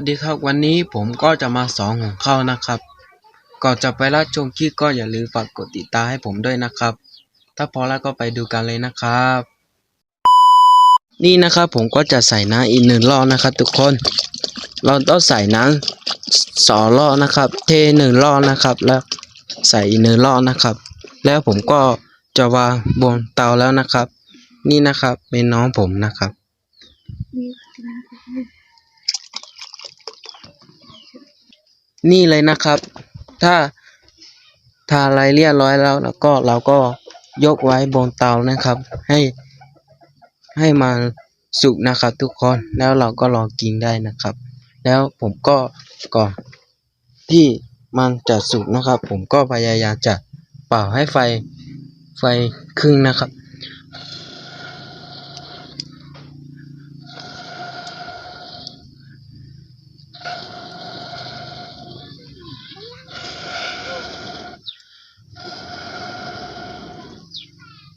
สดีครับวันนี้ผมก็จะมาสอนหุงข้านะครับ ก่อนจะไปรับชมคลิปก็อย่าลืมฝากกดติดตามให้ผมด้วยนะครับ ถ้าพอแล้วก็ไปดูกันเลยนะครับ นี่นะครับผมก็จะใส่น้ำอีกหนึ่งรอบนะครับ ทุกคน เราต้องใส่น้ำสองรอบนะครับ เทหนึ่งรอบนะครับ แล้วใส่อีกหนึ่งรอบนะครับ แล้วผมก็จะวางบนเตาแล้วนะครับ นี่นะครับเป็นน้องผมนะครับ นี่เลยนะครับ ถ้าทาอะไรเรียบร้อยแล้ว แล้วก็เราก็ยกไว้บนเตานะครับ ให้ ให้มันสุกนะครับทุกคนแล้วเราก็ลองกินได้นะครับ แล้วผมก็ก่อนที่มันจะสุกนะครับ ผมก็พยายามจะเป่าให้ไฟไฟขึ้นนะครับ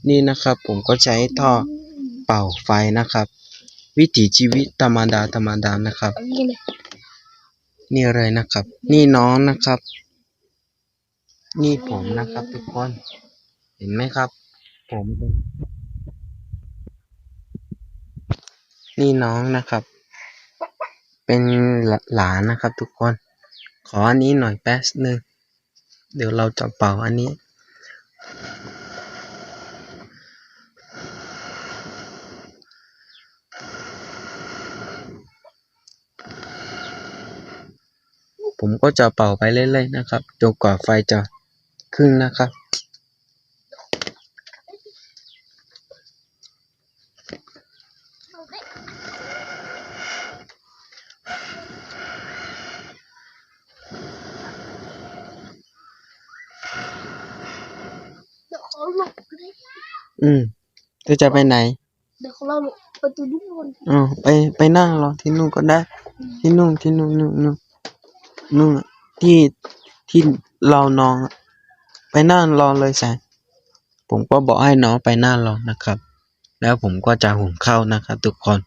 นี่นะครับผมก็ใช้ท่อเป่าไฟนะครับ วิถีชีวิตธรรมดาธรรมดานะครับ นี่เลยนี่เลยนะครับ นี่น้องนะครับ นี่ผมนะครับทุกคน เห็นไหมครับ ผมนนี่น้องนะครับ เป็นหลานนะครับทุกคน ขออันนี้หน่อยแป๊บนึง เดี๋ยวเราจะเป่าอันนี้ ผมก็จะเป่าไปเรื่อยๆนะครับจนกว่าไฟจะขึ้นนะครับ เดี๋ยวเขาหลบก็ได้อืมเธอจะไปไหนเดี๋ยวเขาเราหลบประตูลูกบอลอ๋อไปไปนั่งรอที่นู่นก็ได้ ที่นู่นที่นู่นนู่นนู่น นู่นอที่ที่เรานอนอะไปนั่งรอเลยแสนผมก็บอกให้น้องไปนั่งรอนะครับ แล้วผมก็จะหุงข้าวนะครับทุกคน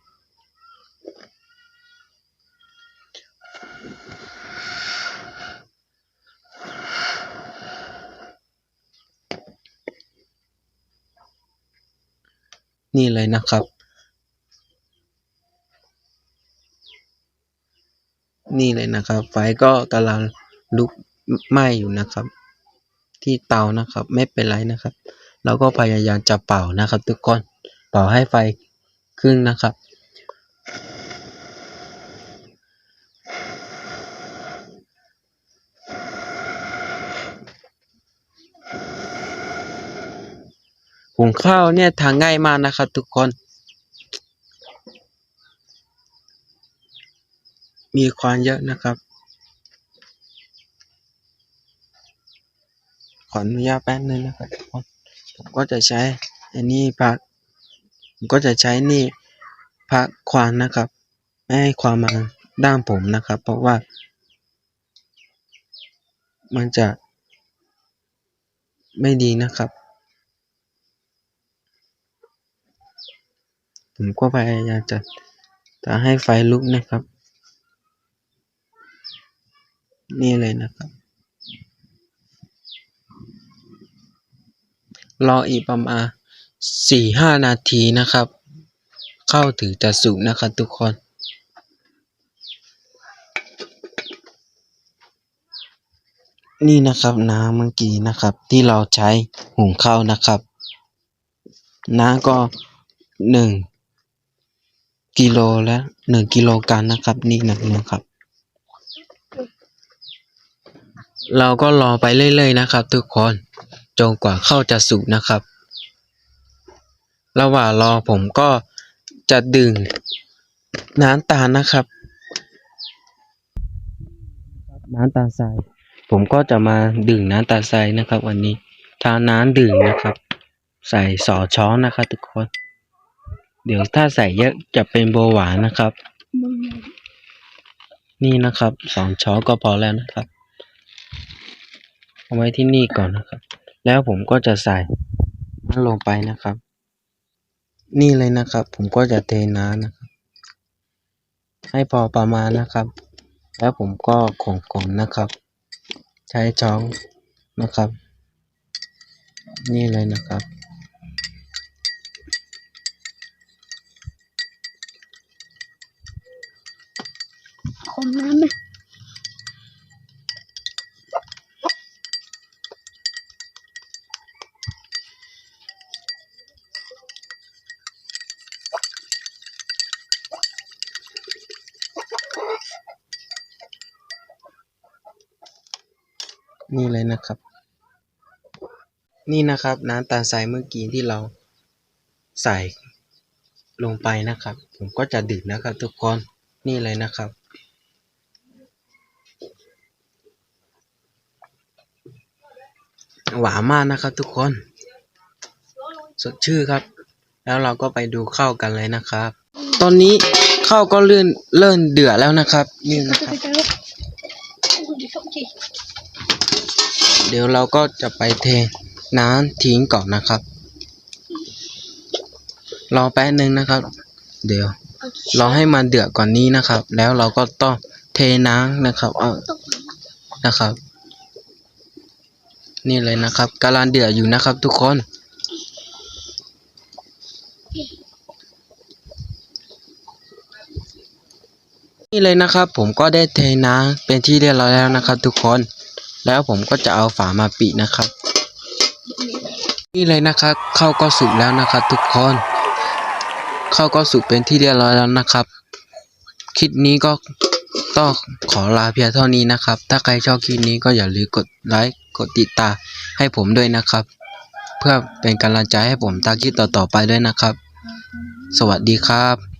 นี่เลยนะครับ นี่เลยนะครับ ไฟก็กำลังลุกไหม้อยู่นะครับ ที่เตานะครับไม่เป็นไรนะครับ เราก็พยายามจะเป่านะครับ ทุกคนเป่าให้ไฟขึ้นนะครับ หุงข้าวเนี่ยทางง่ายมากนะครับ ทุกคน มีควันเยอะนะครับ ขออนุญาตแป๊บนึงนะครับทุกคนผมก็จะใช้อันนี้พักผมก็จะใช้นี่พักควันนะครับ ไม่ให้ความมาด้านผมนะครับ เพราะว่า มันจะไม่ดีนะครับ ผมก็พยายามจะจะให้ไฟลุกนะครับ นี่เลยนะครับ รออีกประมาณสี่ห้านาทีนะครับ เข้าถึงจะสุกนะครับทุกคนนี่นะครับน้ำเมื่อกี้นะครับ ที่เราใช้หุงข้าวนะครับ น้ำก็หนึ่งกิโลและหนึ่งกิโลกรัมนะครับ นี่นะนะครับ เราก็รอไปเรื่อยๆนะครับ ทุกคนจนกว่าเข้าจะสุกนะครับ ระหว่างรอผมก็จะดื่มน้ำตาลนะครับ น้ำตาลทราย ผมก็จะมาดื่มน้ำตาลทรายนะครับ วันนี้ทาน้ำดื่มนะครับ ใส่สอช้อนนะครับ ทุกคน เดี๋ยวถ้าใส่เยอะจะเป็นเบหวานนะครับ นี่นะครับสองช้อนก็พอแล้วนะครับ เอาไว้ที่นี่ก่อนนะครับ แล้วผมก็จะใส่ลงไปนะครับ นี่เลยนะครับ ผมก็จะเทน้ำนะครับ ให้พอประมาณนะครับ แล้วผมก็ขงๆนะครับ ใช้ช้อนนะครับ นี่เลยนะครับคมน้ำไหม นี่เลยนะครับ นี่นะครับน้ำตาลทรายเมื่อกี้ที่เราใส่ลงไปนะครับ ผมก็จะดื่มนะครับ ทุกคนนี่เลยนะครับ หวานมากนะครับทุกคน สดชื่นครับ แล้วเราก็ไปดูข้าวกันเลยนะครับ ตอนนี้ข้าวก็เลื่อนเริ่มเดือดแล้วนะครับนี่นะครับ เดี๋ยวเราก็จะไปเทน้ำทิ้งก่อนนะครับ รอแป๊บนึงนะครับ เดี๋ยวรอให้มันเดือดก่อนนี้นะครับ แล้วเราก็ต้องเทน้ำนะครับเอานะครับ นี่เลยนะครับกำลังเดือดอยู่นะครับ ทุกคนนี่เลยนะครับ ผมก็ได้เทน้ำเป็นที่เรียบร้อยแล้วนะครับ ทุกคน แล้วผมก็จะเอาฝามาปิดนะครับ นี่เลยนะครับข้าวก็สุกแล้วนะครับ ทุกคนข้าวก็สุกเป็นที่เรียบร้อยแล้วนะครับ คลิปนี้ก็ต้องขอลาเพียงเท่านี้นะครับ ถ้าใครชอบคลิปนี้ก็อย่าลืมกดไลค์กดติดตามให้ผมด้วยนะครับ เพื่อเป็นกำลังใจให้ผมตาคลิปต่อๆไปด้วยนะครับ สวัสดีครับ